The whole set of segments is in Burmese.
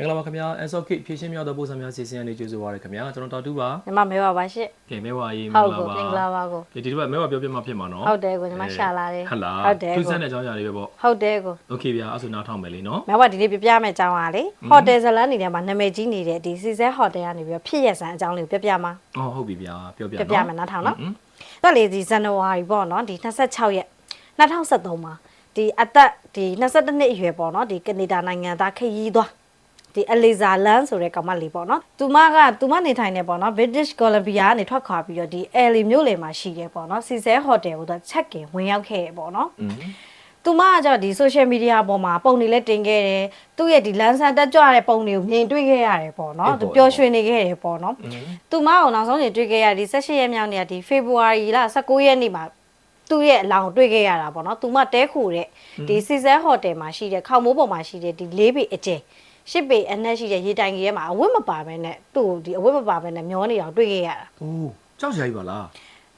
င်္ဂလာပါခင်ဗျာ Answer Kit ဖြည့်ရှင်းမြောက်သောပို့ဆောင်များစီစဉ်ရနေကြိုဆိုပါရခင်ဗျာကျွန်တော်တော်တူပါညီမမဲပါပါရှင့်ကဲမဲပါရေးမင်္ဂလာပါဟုတ်ကဲ့မင်္ဂလာပါကိုဒီဒီဘက်မဲပါပြောပြမှဖြစ်မှာနော်ဟုတ်တယ်ကိုညီမရှာလာတယ်ဟုတ်လားဟုတ်တယ်သူစမ်းတဲ့အကြောင်းအရာတွေပဲပေါ့ဟုတ်တယ်ကို Okay ဗျာအဲ့ဆိုနားထောင်မယ်လေနော်မဲပါဒီနေ့ပြပြမယ့်အကြောင်းအရာလေဟိုတယ်ဇလန်းနေထဲမှာနာမည်ကြီးနေတဲ့ဒီစီဆဲဟိုတယ်ကနေပြီးဖြစ်ရဆန်းအကြောင်းလေးကိုပြပြမှာအော်ဟုတ်ပြီဗျာပြောပြနော်ပြပြမယ်နားထောင်နော်တော်လေဒီဇန်နဝါရီပေါ့နော်ဒီ26ရက်2023မှာဒီအသက်ဒီ22နှစ်အရွယ်ပေါ့နော်ဒီကနေဒါနိုင်ငံသားခရီးသွား ဒီအလီဇာလန်ဆိုတဲ့ကောင်မလေးပေါ့နော်သူမကသူမနေထိုင်နေပေါ့နော် British Columbia ကနေထွက်ခွာပြီးတော့ဒီ LA မြို့လယ်မှာရှိတယ်ပေါ့နော်စီဆဲဟိုတယ်ကိုသူချက်ကင်ဝင်ရောက်ခဲ့ပေါ့နော်သူမကတော့ဒီ social media ပေါ်မှာပုံတွေလည်းတင်ခဲ့တယ်။သူ့ရဲ့ဒီလန်ဆန်တက်ကြွတဲ့ပုံတွေကိုမြင်တွေ့ခဲ့ရတယ်ပေါ့နော်။သူပျော်ရွှင်နေခဲ့တယ်ပေါ့နော်။သူမကိုနောက်ဆုံးညတွေ့ခဲ့ရဒီ16ရက်မြောက်နေ့ကဒီ February လ19ရက်နေ့မှာသူ့ရဲ့အလောင်းတွေ့ခဲ့ရတာပေါ့နော်။သူမတဲခုတဲ့ဒီ Season Hotel မှာရှိတဲ့ခေါမိုးပေါ်မှာရှိတဲ့ဒီ၄ပေအကျယ်။ ရှစ်ပေအနက်ရှိတဲ့ရေတိုင်ကြီးထဲမှာအဝတ်မပါဘဲနဲ့သူ့ကိုဒီအဝတ်မပါဘဲနဲ့မျောနေအောင်တွေ့ခဲ့ရတာโอ้ကြောက်စရာကြီးပါလား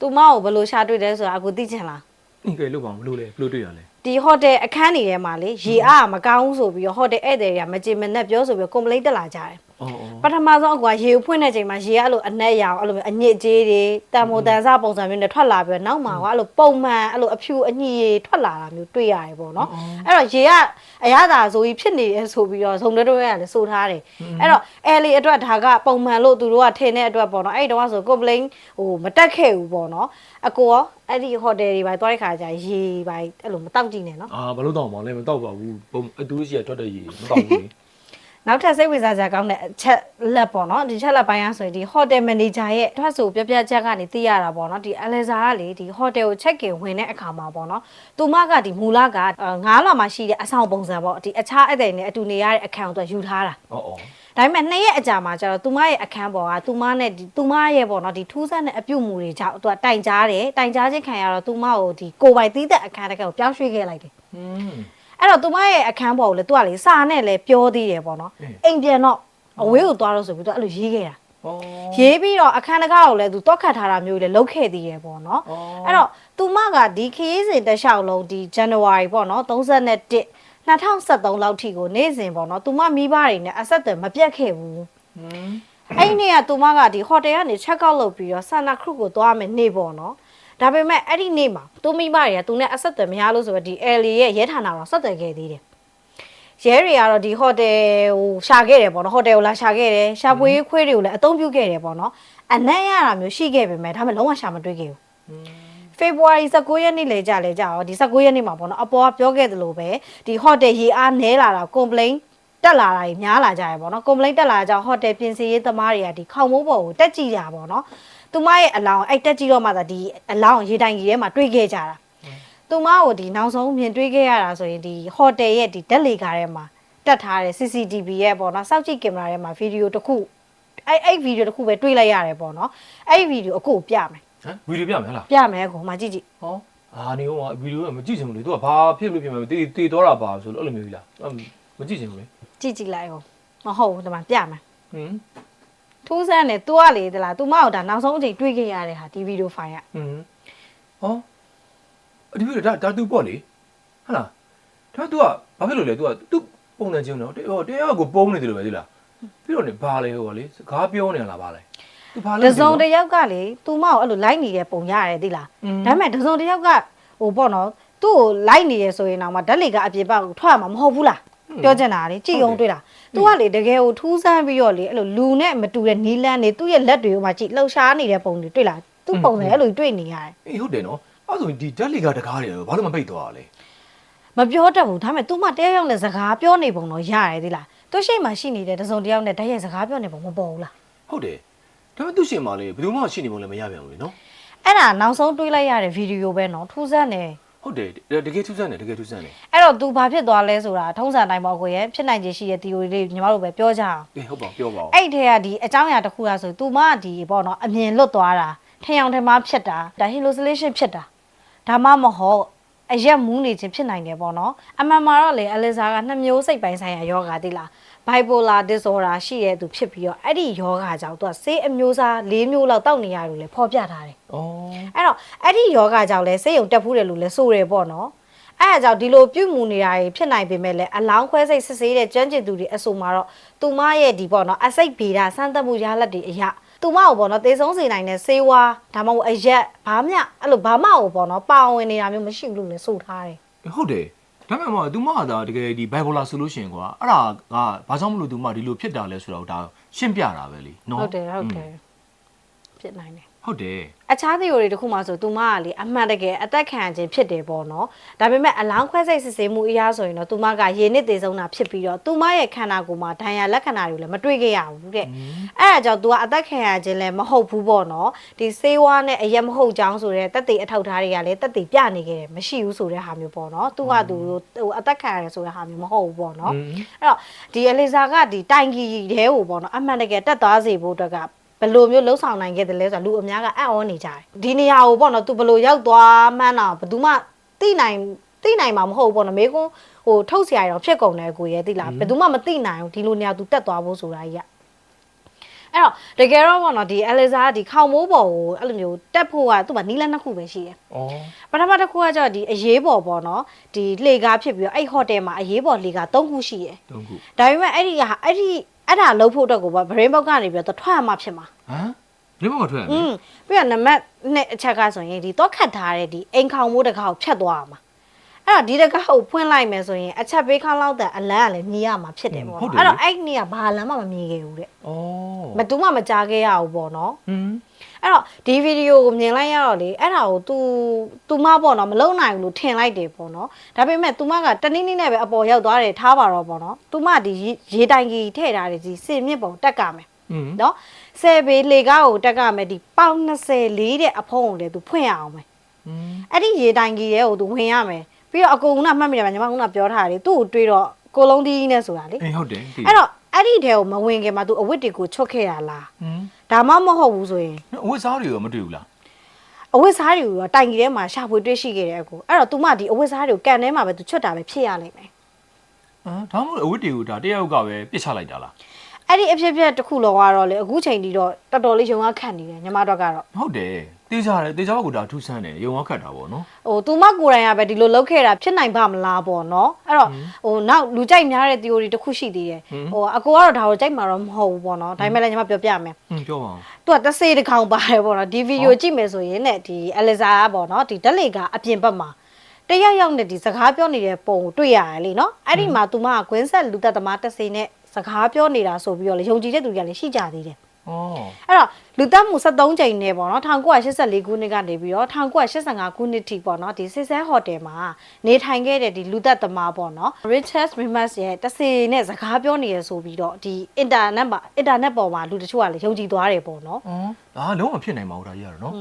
သူမကိုဘယ်လိုရှာတွေ့တယ်ဆိုတာအခုသိချင်လားအင်းကဲလို့ပါမလို့လေဘလို့တွေ့ရလဲဒီဟိုတယ်အခန်းနေထဲမှာလေရေအားမကောင်းဘူးဆိုပြီးတော့ဟိုတယ်ဧည့်သည်တွေကမကြင်မနဲ့ပြောဆိုပြီးတော့ complaint တက်လာကြတယ်အော်အော် ပထမဆုံးအကွာရေကိုဖွင့်တဲ့ချိန်မှာရေကအဲ့လိုအနက်ရောင်အဲ့လိုမျိုးအညစ်အကြေးတွေတန်မိုတန်စပုံစံမျိုးနဲ့ထွက်လာပြီးတော့နောက်မှာကအဲ့လိုပုံမှန်အဲ့လိုအဖြူအညစ်တွေထွက်လာတာမျိုးတွေ့ရတယ်ပေါ့နော်အဲ့တော့ရေကအရသာဆိုကြီးဖြစ်နေတယ်ဆိုပြီးတော့ဇုံတွဲတွဲရလည်းစိုးထားတယ်အဲ့တော့အဲလီအတွက်ဒါကပုံမှန်လို့သူတို့ကထင်တဲ့အတွက်ပေါ့နော်အဲ့ဒီတော့ဆို complaint ဟိုမတက်ခဲ့ဘူးပေါ့နော်အကိုရောအဲ့ဒီဟိုတယ်တွေပဲတွားတဲ့ခါကျရင်ရေပဲအဲ့လိုမတောက်ကြည့်နဲ့နော် အာဘလို့တော့မလဲမတော့ပါဘူးပုံအတူရှိရထွက်တဲ့ရေမတော့ဘူးလေ နောက်ထပ်စိတ်ဝင်စားစရာကောင်းတဲ့အချက်လက်ပေါ့နော်ဒီချက်လက်ပိုင်းအားဆိုရင်ဒီ hotel manager ရဲ့ထွက်ဆိုပြပြချက်ကနေသိရတာပေါ့နော်ဒီ Alexa ကလေဒီ hotel ကို check in ဝင်တဲ့အခါမှာပေါ့နော်သူမကဒီမူလက9လမှာရှိတဲ့အဆောင်ပုံစံပေါ့ဒီအခြားအဲ့တဲ့နဲ့အတူနေရတဲ့အခန်းကိုသူယူထားတာအော်အော်ဒါပေမဲ့နှစ်ရက်အကြာမှာကျတော့သူမရဲ့အခန်းပေါ်ကသူမနဲ့ဒီသူမရဲ့ပေါ့နော်ဒီထူးဆန်းတဲ့အပြုတ်မှုတွေကြောင့်သူကတိုင်ကြားတယ်တိုင်ကြားခြင်းခံရတော့သူမကိုဒီကိုပိုင်သီးသက်အခန်းတစ်ခါကိုပြောင်းရွှေ့ခဲ့လိုက်တယ်อืม အဲ့တော့သူမရဲ့အခန်းပေါ်ကိုလေသူကလေစာနဲ့လေပြောသေးတယ်ပေါ့နော်အေးအိမ်ပြန်တော့အဝေးကိုသွားတော့ဆိုပြီးတော့အဲ့လိုရေးခဲ့တာအော်ရေးပြီးတော့အခန်းတကားကိုလည်းသူတောက်ခတ်ထားတာမျိုးလေလုတ်ခဲ့သေးတယ်ပေါ့နော်အော်အဲ့တော့သူမကဒီခရီးစဉ်တစ်လျှောက်လုံးဒီ January ပေါ့နော်31 2023လောက်ထိကိုနေ့စဉ်ပေါ့နော်သူမမိဘတွေနဲ့အဆက်အသွယ်မပြတ်ခဲ့ဘူးอืมအဲ့ဒီနေ့ကသူမကဒီဟိုတယ်ကနေ check out လုပ်ပြီးတော့ဆန္ဒခရုကိုသွားမယ်နေ့ပေါ့နော် ဒါပေမဲ့အဲ့ဒီနေ့မှာသူမိဘတွေကသူနဲ့အဆက်အသွယ်မရလို့ဆိုတော့ဒီ LA ရဲ့ရဲဌာနတော့ဆက်သွယ်ခဲ့သေးတယ်ရဲတွေကတော့ဒီဟိုတယ်ဟိုရှာခဲ့တယ်ပေါ့နော်ဟိုတယ်ကိုလာရှာခဲ့တယ်ရှာပွေးခွေးတွေကိုလည်းအသုံးပြုခဲ့တယ်ပေါ့နော်အနက်ရတာမျိုးရှိခဲ့ပေမဲ့ဒါပေမဲ့လုံးဝရှာမတွေ့ခဲ့ဘူးဖေဖော်ဝါရီ19ရက်နေ့လေကြာလေကြာရောဒီ19ရက်နေ့မှာပေါ့နော်အပေါ်ကပြောခဲ့သလိုပဲဒီဟိုတယ်ရေအားနဲလာတာ complaint တက်လာတာကြီးများလာကြရပေါ့နော် complaint တက်လာကြဟိုတယ်ပြင်ဆင်ရေးသမားတွေကဒီခေါင်မိုးပေါ်ကိုတက်ကြည့်တာပေါ့နော် သူမရဲ့အလောင်းအဲ့တက်ကြည့်တော့မှသာဒီအလောင်းရေတိုင်ကြီးထဲမှာတွေ့ခဲ့ကြတာသူမကိုဒီနောက်ဆုံးမြင်တွေ့ခဲ့ရတာဆိုရင်ဒီဟိုတယ်ရဲ့ဒီဓာတ်လေကားထဲမှာတက်ထားတဲ့ CCTV ရဲ့ပေါ့နော်စောင့်ကြည့်ကင်မရာထဲမှာဗီဒီယိုတစ်ခုအဲ့အဲ့ဗီဒီယိုတစ်ခုပဲတွေ့လိုက်ရတယ်ပေါ့နော်အဲ့ဗီဒီယိုအကိုပြမယ်ဟမ်ဗီဒီယိုပြမယ်ဟလားပြမယ်ကိုမကြည့်ကြည့်ဟောအာနေဦးမဗီဒီယိုကမကြည့်ချင်ဘူးလေသူကဘာဖြစ်လို့ဖြစ်မှာတေးတေးတော့တာပါဆိုလို့အဲ့လိုမျိုးကြီးလားအဲ့မကြည့်ချင်ဘူးလေကြည့်ကြည့်လိုက်အောင်မဟုတ်ဘူးဒီမှာပြမယ်ဟင်း ထူးဆန်းတယ် तू ကလေတလား तू မဟုတ်ဒါနောက်ဆုံးအချိန်တွေ့ခဲ့ရတဲ့ဟာဒီဗီဒီယိုဖိုင်က ဟင်းဟောအဒီဗီဒီယိုဒါဒါသူပေါ့လေဟဟလားဒါသူကဘာဖြစ်လို့လဲသူကသူပုံနေချင်းတော့ဟောတရားကိုပုံနေတယ်လို့ပဲသိလားပြီးတော့နေဘာလဲဟိုကလေစကားပြောနေလားဘာလဲသူဘာလဲ တစုံတစ်ယောက်ကလေ तू မဟုတ်အဲ့လိုလိုက်နေတဲ့ပုံရတယ်သိလားဒါပေမဲ့တစုံတစ်ယောက်ကဟိုပေါ့နော်သူ့ကိုလိုက်နေရဆိုရင်တော့မှဓာတ်လေကအပြင်ဘက်ကိုထွက်မှာမဟုတ်ဘူးလား ပြောချင်တာလေကြည်အောင်တွေ့လား तू ကလေတကယ်ကိုထူးဆန်းပြီးတော့လေအဲ့လိုလူနဲ့မတူတဲ့နီးလန်းနေသူ့ရဲ့လက်တွေကိုမှကြည့်လှုပ်ရှားနေတဲ့ပုံတွေတွေ့လားသူ့ပုံစံအဲ့လိုတွေ့နေရတယ်အေးဟုတ်တယ်နော်အဲ့ဆိုရင်ဒီဓာတ်လီကတကားတယ်ဘာလို့မပိတ်သွားတာလဲမပြောတတ်ဘူးဒါပေမဲ့ तू မတရားရောက်နဲ့စကားပြောနေပုံတော့ရတယ်သိလားသူရှိမှရှိနေတဲ့တစုံတစ်ယောက်နဲ့တည်းရဲ့စကားပြောနေပုံမပေါ်ဘူးလားဟုတ်တယ်ဒါပေမဲ့သူရှင်မာလေဘယ်သူမှရှိနေမလို့မရပြန်ဘူးလေနော်အဲ့ဒါနောက်ဆုံးတွေးလိုက်ရတဲ့ဗီဒီယိုပဲနော်ထူးဆန်းတယ် ဟုတ်တယ်တကယ်ထူးဆန်းတယ်တကယ်ထူးဆန်းတယ်အဲ့တော့ तू ဘာဖြစ်သွားလဲဆိုတာထုံးစံတိုင်းပေါ့ကိုရဲ့ဖြစ်နိုင်ခြေရှိတဲ့ theory လေးညီမတို့ပဲပြောကြအောင်အေးဟုတ်ပါပြောပါဦးအဲ့ဒီထဲကဒီအကြောင်းအရာတစ်ခုလားဆို तू မဒီပေါ့နော်အမြင်လွတ်သွားတာထင်အောင်ထင်မှားဖြစ်တာဒါ hallucination ဖြစ်တာဒါမှမဟုတ်အရက်မူးနေခြင်းဖြစ်နိုင်တယ်ပေါ့နော်အမှန်မှာတော့လေအလီဇာကနှစ်မျိုးစိတ်ပိုင်းဆိုင်ရာယောဂါသိလား bipolar disorder ရှိတဲ့သူဖြစ်ပြီးတော့အဲ့ဒီယောဂါကြောင့် तू ကဆေးအမျိုးအစား၄မျိုးလောက်တောက်နေရတယ်လို့လေဖော်ပြထားတယ်ဩအဲ့တော့အဲ့ဒီယောဂကြောင့်လဲစိတ်ယုံတက်ဖူးတယ်လို့လဲဆိုရယ်ပေါ့နော်အဲ့ဒါကြောင့်ဒီလိုပြုမှုနေတာတွေဖြစ်နိုင်ပေမဲ့လည်းအလောင်းခွဲစိတ်စစ်ဆေးတဲ့ကျွမ်းကျင်သူတွေအဆိုမှာတော့သူမရဲ့ဒီပေါ့နော်အစိတ်ဗေဒစမ်းသပ်မှုရလဒ်တွေအရာသူမကိုပေါ့နော်သေဆုံးစေနိုင်တဲ့ဆေးဝါးဒါမှမဟုတ်အရက်ဘာမှအဲ့လိုဘာမှကိုပေါ့နော်ပါဝင်နေတာမျိုးမရှိဘူးလို့လည်းဆိုထားတယ်ဟုတ်တယ် ဒါပေမဲ့မသူမကဒါတကယ်ဒီ bipolar ဆိုလို့ရှိရင်ကွာအဲ့ဒါကဘာကြောင့်မလို့သူမဒီလိုဖြစ်တာလဲဆိုတော့ဒါရှင်းပြတာပဲလीနော်ဟုတ်တယ်ဟုတ်တယ်ဖြစ်နိုင်တယ် ဟုတ်တယ်အခြား theory တစ်ခုမှဆိုသူမကလေအမှန်တကယ်အသက်ခံခြင်းဖြစ်တယ်ပေါ့နော်ဒါပေမဲ့အလောင်းခွဲစိတ်စစ်ဆေးမှုအရာဆိုရင်တော့သူမကရေနစ်သေးဆုံးတာဖြစ်ပြီးတော့သူမရဲ့ခန္ဓာကိုယ်မှာဒဏ်ရာလက္ခဏာတွေလည်းမတွေ့ခဲ့ရဘူးတဲ့အဲ့ဒါကြောင့် तू ကအသက်ခံရခြင်းလည်းမဟုတ်ဘူးပေါ့နော်ဒီဆေးဝါးနဲ့အရက်မဟုတ်ကြောင်းဆိုတဲ့တက်တေအထောက်ထားတွေကလည်းတက်တေပြနေခဲ့တယ်မရှိဘူးဆိုတဲ့ဟာမျိုးပေါ့နော်သူကသူဟိုအသက်ခံရတယ်ဆိုတဲ့ဟာမျိုးမဟုတ်ဘူးပေါ့နော်အဲ့တော့ဒီအလီဇာကဒီတိုင်ကြီးတဲကိုပေါ့နော်အမှန်တကယ်တက်သွားစေဖို့အတွက်က ဘယ်လိုမျိုးလှုပ်ဆောင်နိုင်ခဲ့တယ်လဲဆိုတော့လူအများကအံ့ဩနေကြတယ်ဒီနေရာကိုပေါ့နော် तू ဘယ်လိုရောက်သွားမှန်းတော့ဘယ်သူမှသိနိုင်သိနိုင်မှာမဟုတ်ဘူးပေါ့နော်မေကွန်းဟိုထုတ်เสียရတော့ဖြစ်ကုန်တယ်ကိုရဲ့သိလားဘယ်သူမှမသိနိုင်ဘူးဒီလိုနေရာ तू တက်သွားဖို့ဆိုတာကြီးကအဲ့တော့တကယ်တော့ပေါ့နော်ဒီအလီဇာကဒီခေါင်မိုးပေါ်ကိုအဲ့လိုမျိုးတက်ဖို့ကသူ့မှာနီးလန်းနှစ်ခုပဲရှိတယ် ဩ ပထမတစ်ခုကကျတော့ဒီအရေးပေါ်ပေါ့နော်ဒီလှေကားဖြစ်ပြီးတော့အဲ့ဟိုတယ်မှာအရေးပေါ်လှေကား၃ခုရှိတယ် တုံးခု ဒါပေမဲ့အဲ့ဒီကအဲ့ဒီ အဲ့ဒါလှုပ်ဖို့အတွက်ကိုဗရင်းဘောက်ကနေပြီးတော့ထွက်ရမှာဖြစ်မှာဟမ်ဒီဘက်ကထွက်ရอืမယ်มပြီးတော့နံပါတ်2အချက်ကဆိုရင်ဒီတော့ခတ်ထားတဲ့ဒီအိမ်ခေါင်မိုးတစ်ခါကိုဖြတ်သွားရမှာအဲ့တော့ဒီတစ်ခါကိုဖွင့်လိုက်မယ်ဆိုရင်အချက်ပေးခေါင်းလောက်တဲ့အလန်းကလည်းမြည်ရမှာဖြစ်တယ်ပေါ့နော်အဲ့တော့အဲ့ဒီနေကဘာလမ်းမှမမြည်ခဲ့ဘူးတဲ့ဩမတူမှမကြားခဲ့ရဘူးပေါ့နော်ဟင်း အဲ့တော့ဒီဗီဒီယိုကိုမြင်လိုက်ရတော့လေအဲ့ဒါကို तू तू မပေါ့နော်မလုံနိုင်ဘူးလို့ထင်လိုက်တယ်ပေါ့နော်ဒါပေမဲ့ तू မကတနည်းနည်းနဲ့ပဲအပေါ်ရောက်သွားတယ်ထားပါတော့ပေါ့နော် तू မဒီရေတိုင်ကြီးထည့်ထားတယ်ဒီစင်မြင့်ပုံတက်ကမယ် ဟင်း နော်ဆယ်ပေလေကားကိုတက်ကမယ်ဒီပေါင်20လေးတဲ့အဖုံးကိုလည်း तू ဖွင့်ရအောင်မယ် ဟင်း အဲ့ဒီရေတိုင်ကြီးရဲ့ကို तू ဝင်ရမယ်ပြီးတော့အကုန်ကမှတ်မိတယ်ဗျညီမကပြောထားတယ်သူ့ကိုတွေးတော့ကိုလုံးဒီနဲ့ဆိုတာလေ အေးဟုတ်တယ်သိ အဲ့တော့အဲ့ဒီတဲကိုမဝင်ခင်မှာ तू အဝတ်တွေကိုချွတ်ခဲ့ရလား ဟင်း ဒါမှမဟုတ်ဘူးဆိုရင်အဝတ်စားတွေရောမတွေ့ဘူးလားအဝတ်စားတွေကိုတော့တိုင်ကြီးထဲမှာရှာဖွေတွေ့ရှိခဲ့တဲ့အကိုအဲ့တော့ तू မဒီအဝတ်စားတွေကိုကန်ထဲမှာပဲ तू ချွတ်တာပဲဖြစ်ရလိမ့်မယ်ဟမ်ဒါမှမဟုတ်အဝတ်တွေကိုဒါတယောက်ကပဲပြစ်ချလိုက်တာလားအဲ့ဒီအဖြစ်အပျက်တစ်ခုလောကတော့လေအခုချိန်ထိတော့တော်တော်လေးရုံရခတ်နေတယ်ညီမတို့ကတော့ဟုတ်တယ် တေးကြတယ်တေးကြဘက်ကဒါထူးဆန်းတယ်ရုံအောင်ခတ်တာပေါ့နော်ဟို तू မကိုယ်တိုင်ကပဲဒီလိုလုပ်ခဲ့တာဖြစ်နိုင်ပါမလားပေါ့နော်အဲ့တော့ဟိုနောက်လူကြိုက်များတဲ့ theory တစ်ခုရှိသေးတယ်ဟိုအကိုကတော့ဒါကိုကြိုက်မှာတော့မဟုတ်ဘူးပေါ့နော်ဒါပေမဲ့လည်းညီမပြောပြမယ်ဟင်းပြောပါဦးသူကတစ်စေးတစ်ကောင်ပါတယ်ပေါ့နော်ဒီဗီဒီယိုကြည့်မယ်ဆိုရင်ねဒီအလက်ဇာကပေါ့နော်ဒီဓာတ်လေကအပြင်ဘက်မှာတယောက်ယောက်နဲ့ဒီစကားပြောနေတဲ့ပုံကိုတွေ့ရတယ်လीနော်အဲ့ဒီမှာသူမကကွင်းဆက်လူသက်သမားတစ်စေးနဲ့စကားပြောနေတာဆိုပြီးတော့လေယုံကြည်တဲ့သူတွေကလည်းရှိကြသေးတယ်ဩ အဲ့တော့လူသက်မှု73ကြိမ်နဲ့ပေါ့နော်1984ခုနှစ်ကနေပြီးတော့1985ခုနှစ်ထိပေါ့နော်ဒီစစ်ဆဲဟိုတယ်မှာနေထိုင်ခဲ့တဲ့ဒီလူသက်သမားပေါ့နော် Richard Remus ရဲ့တစေနဲ့စကားပြောနေရဆိုပြီးတော့ဒီအင်တာနက်မှာအင်တာနက်ပေါ်မှာလူတချို့ကလည်းယုံကြည်သွားတယ်ပေါ့နော်ဩဒါလုံးဝဖြစ်နိုင်မှာဟုတ်တာကြီးရတော့နော်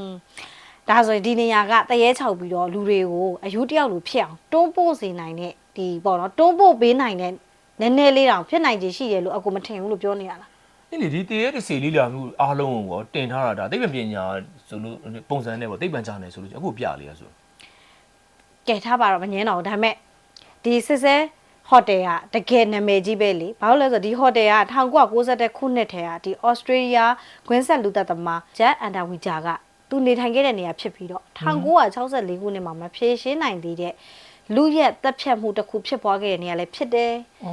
ဒါဆိုရင်ဒီနေရာကတရေချောက်ပြီးတော့လူတွေကိုအယူတယောက်လူဖြစ်အောင်တွန်းပို့စေနိုင်တဲ့ဒီပေါ့နော်တွန်းပို့ပေးနိုင်တဲ့နည်းနည်းလေးတောင်ဖြစ်နိုင်ခြေရှိတယ်လို့အကူမထင်ဘူးလို့ပြောနေရလား အဲ့လေဒီတေးရဲ့တစ်စီလေးလာမှုအားလုံးကိုရောတင်ထားတာဒါသိပ္ပံပညာဆိုလို့ပုံစံနဲ့ပေါ့သိပ္ပံချာနယ်ဆိုလို့အခုပြလေးရဆိုကဲထားပါတော့မငင်းတော့ဘူးဒါပေမဲ့ဒီစစ်စဲဟိုတယ်ကတကယ်နာမည်ကြီးပဲလေဘာလို့လဲဆိုတော့ဒီဟိုတယ်က1990ခုနှစ်ထဲကဒီဩစတြေးလျဂွင်းဆက်လူသက်သမားဂျက်အန်တာဝီဂျာကသူနေထိုင်ခဲ့တဲ့နေရာဖြစ်ပြီးတော့1964ခုနှစ်မှာမဖြေရှင်းနိုင်သေးတဲ့ လူရက်တပ်ဖြတ်မှုတစ်ခုဖြစ်ပွားခဲ့တဲ့နေရာလည်းဖြစ်တယ်ဩ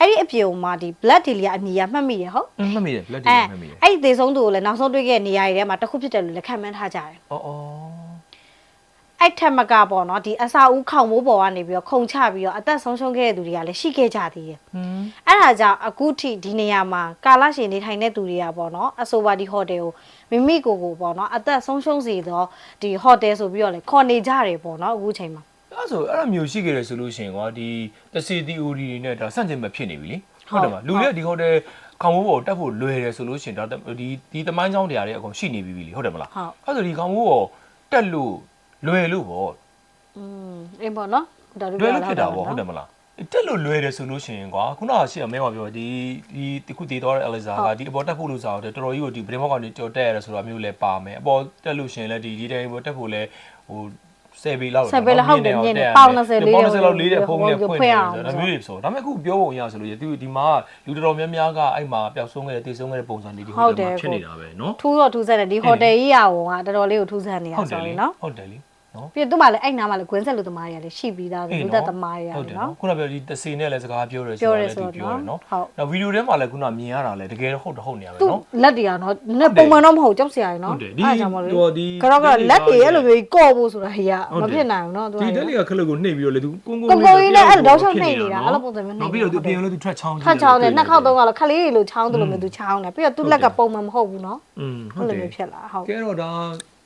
အဲ့ဒီအပြုံမှာဒီ blood delia အမည်ရမှတ်မိရဟုတ်အင်းမှတ်မိတယ်လက်တီအဲမှတ်မိတယ်အဲ့ဒီသေဆုံးသူကိုလည်းနောက်ဆုံးတွေ့ခဲ့တဲ့နေရာတွေထဲမှာတစ်ခုဖြစ်တယ်လို့လည်းခံမှန်းထားကြတယ်ဩဩအဲ့ထက်မကပေါ့နော်ဒီအစာဦးခေါင်မိုးပေါ်ကနေပြီးတော့ခုံချပြီးတော့အသက်ဆုံးရှုံးခဲ့တဲ့သူတွေကလည်းရှိခဲ့ကြသေးတယ်ဟင်းအဲ့ဒါကြောင့်အခုထိဒီနေရာမှာကာလရှည်နေထိုင်တဲ့သူတွေကပေါ့နော်အဆိုပါဒီဟိုတယ်ကိုမိမိကိုယ်ကိုပေါ့နော်အသက်ဆုံးရှုံးစေသောဒီဟိုတယ်ဆိုပြီးတော့လေခေါ်နေကြတယ်ပေါ့နော်အခုချိန်မှာ အဲ့ဆိုအဲ့လိုမျိုးရှိခဲ့တယ်ဆိုလို့ရှိရင်ကွာဒီတစ်စီ theory တွေနဲ့ဒါစန့်ကျင်မဲ့ဖြစ်နေပြီလေဟုတ်တယ်မလားလူတွေကဒီဟိုတယ်ခေါင်းမိုးပေါ်တက်ဖို့လွယ်တယ်ဆိုလို့ရှိရင်ဒါဒီဒီတမိုင်းချောင်းတရားတွေအကုန်ရှိနေပြီလေဟုတ်တယ်မလားဟုတ်အဲ့ဆိုဒီခေါင်းမိုးပေါ်တက်လို့လွယ်လို့ပေါ့อืมအေးပေါ့နော်ဒါတို့လွယ်ပြောလို့လာဖြစ်တာပေါ့ဟုတ်တယ်မလားတက်လို့လွယ်တယ်ဆိုလို့ရှိရင်ကွာခုနကရှေ့ကမဲပါပြောဒီဒီတခုတည်တော့တဲ့ Eliza ကဒီအပေါ်တက်ဖို့လို့ဆိုတော့တော်တော်ကြီးကိုဒီ brain box ကနေကြော်တက်ရတယ်ဆိုတာမျိုးလည်းပါမယ်အပေါ်တက်လို့ရှိရင်လည်းဒီဒီတိုင်းပေါ်တက်ဖို့လည်းဟို ဆယ်ပေလောက် ဆယ်ပေလောက်ဟုတ်တယ်မြင်တယ်ပေါင်20လေး ပေါင် တွေ 20လောက်လေးတဲ့ဖုန်းလေးဖွင့် ဖွင့် နေ အောင် တယ်ဒါမျိုးတွေဆိုဒါပေမဲ့အခုပြောပုံရဆိုလို့ဒီဒီမှာလူတော်တော်များများကအဲ့မှာပျောက်ဆုံးခဲ့တဲ့တည်ဆုံးခဲ့တဲ့ပုံစံတွေဒီဟိုတယ်မှာဖြစ်နေတာပဲเนาะ ထူးတော့ထူးဆန်းတယ်ဒီဟိုတယ်ကြီးရအောင်ကတော်တော်လေးကိုထူးဆန်းနေတာ ဟုတ်တယ် ဆို လေ ရင်နော် ဟုတ်တယ်လေ နော်ပြီးတော့သူ့မှာလည်းအဲ့နားမှာလည်းဂွင်းဆက်လူသမားတွေကလည်းရှိပြီးသားပဲလူသက်သမားတွေကဟုတ်လတယ်ည်းနော်နော်ခုနကပြောဒီတစီနဲ့လည်းစကားပြောတယ်ပြောဆိုရဲတော့လည်းဆိုသူတော့ပြောတယ်နော်ဟုတ်နောက်ဗီဒီယိုထဲမှာလည်းခုနမြင်ရတာလည်းတကယ်တော့ဟုတ်တော့ဟုတ်နေရပဲသူ့နော်လက်တွေကနော်နည်းပုံမှန်တော့မဟုတ်ကြောက်စရာကြီးနော်ဟုတ်တယ်ဒီအဲ့ဒါကြောင့်မလို့ဟိုဒီကတော့ကလက်တွေအဲ့လိုမျိုးကြီးကော့ဖို့ဆိုတာကြီးကဟုတ်မတယ်ဖြစ်နိုင်ဘူးနော်သူကဒီတက်လီကခလုတ်ကိုနှိပ်ပြီးတော့လေသူကုန်းကုန်းကုန်းကုန်းကြီးနဲ့အဲ့လိုတောက်လျှောက်နှိပ်နေတာအဲ့လိုပုံစံမျိုးနှိပ်နောက်ပြီးတော့သူနေတာပြင်လို့သူထွက်ချောင်းထပ်ချောင်းတယ်နှစ်ခေါက်သုံးခေါက်လောက်ခလေးတွေလိုချောင်းတယ်လို့မျိုးသူချောင်းတယ်ပြီးတော့သူ့လက်ကပုံမှန်မဟုတ်ဘူးနော်อืมဟုအဲ့တ်တယ်လိုမျိုးဖြစ်လာဟုတ်ကဲတော့ဒါ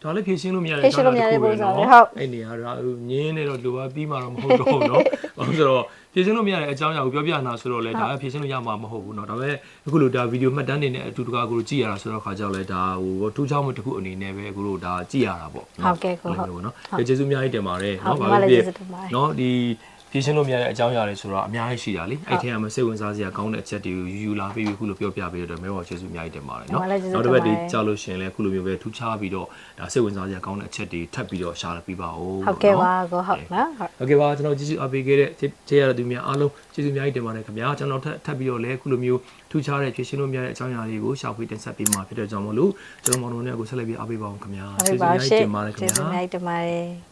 ဒါလည်းဖြည့်ရှင်းလို့မရတဲ့ ဖြေရှင်းလို့မရတဲ့ပုံစံပဲဟုတ် အဲ့နေရာတော့ညင်းနေတော့လူပါပြီးမှတော့မဟုတ်တော့ဘူးเนาะဘာလို့ဆိုတော့ဖြည့်ရှင်းလို့မရတဲ့အကြောင်းအရာကိုပြောပြနာဆိုတော့လေဒါဖြည့်ရှင်းလို့ရမှာမဟုတ်ဘူးเนาะဒါပေမဲ့အခုလိုဒါဗီဒီယိုမှတ်တမ်းနေနဲ့အတူတကာကိုကြည့်ရတာဆိုတော့ခါကြောက်လဲဒါဟိုထူးခြားမှုတစ်ခုအနေနဲ့ပဲအခုလိုဒါကြည့်ရတာပေါ့ ဟုတ်ကဲ့ကိုဟုတ် ပေါ့เนาะကျေးဇူးအများကြီးတင်ပါတယ် ဟုတ် เนาะ ပါ ဘာ လေ ဖြစ် ကျေးဇူးတင်ပါတယ် เนาะဒီ ဖြည့်ရှင်းလို့မရတဲ့အကြောင်းအရာတွေဆိုတော့အများကြီးရှိတာလေအဲ့ထဲမှာစိတ်ဝင်စားစရာကောင်းတဲ့အချက်တွေကိုယူယူလာပြီးခုလိုပြောပြပေးတဲ့အတွက်မဲတော်ကျေးဇူးအများကြီးတင်ပါတယ်နော်နောက်တစ်ပတ်ဒီကြားလို့ရှင်လဲခုလိုမျိုးပဲထူးခြားပြီးတော့ဒါစိတ်ဝင်စားစရာကောင်းတဲ့အချက်တွေထပ်ပြီးတော့ရှာလာပြီးပါဦးဟုတ်ကဲ့ပါကိုဟုတ်နော်ဟုတ်ကဲ့ပါကျွန်တော်ကျေးဇူးအပေးခဲ့တဲ့ကျေးရတဲ့သူများအားလုံးကျေးဇူးအများကြီးတင်ပါတယ်ခင်ဗျာကျွန်တော်ထပ်ထပ်ပြီးတော့လဲခုလိုမျိုးထူးခြားတဲ့ဖြည့်ရှင်းလို့မရတဲ့အကြောင်းအရာတွေကိုရှာဖွေတင်ဆက်ပေးမှာဖြစ်တဲ့ကြောင့်မို့လို့ကျွန်တော်မောင်တို့နဲ့ကိုဆက်လက်ပြီးအပေးပါအောင်ခင်ဗျာကျေးဇူးအများကြီးတင်ပါတယ်ခင်ဗျာကျေးဇူးအများကြီးတင်ပါတယ်